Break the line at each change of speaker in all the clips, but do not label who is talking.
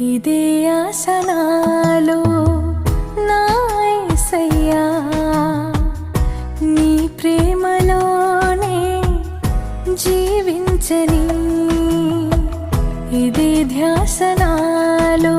ఇదే ఆసనాలో నాయసయ్యా నీ ప్రేమలోనే జీవించని ఇదే ధ్యాసనాలో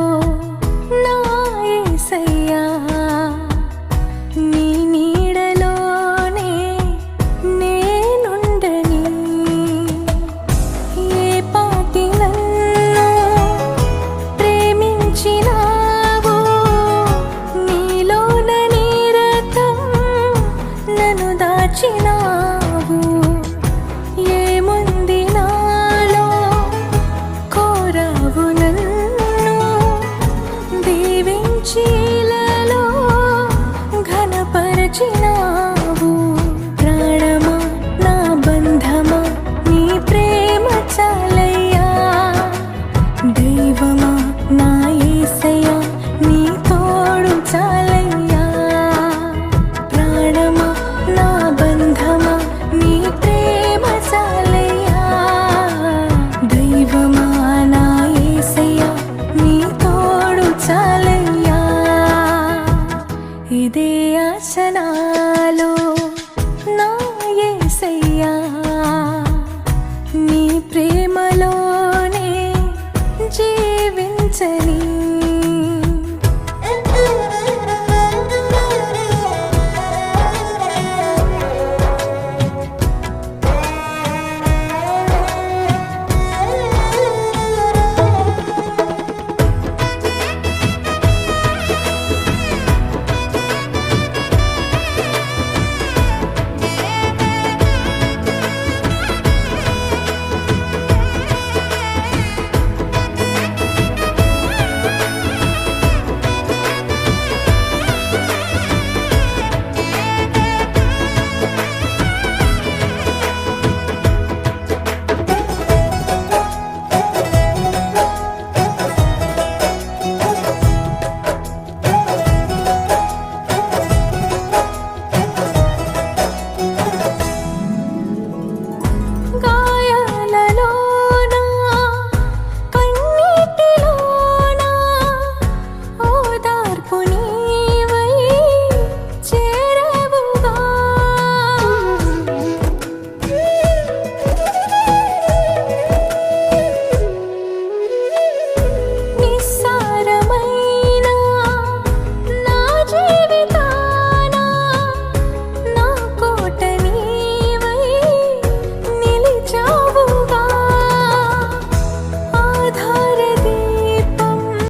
ఇదే ఆసనాలు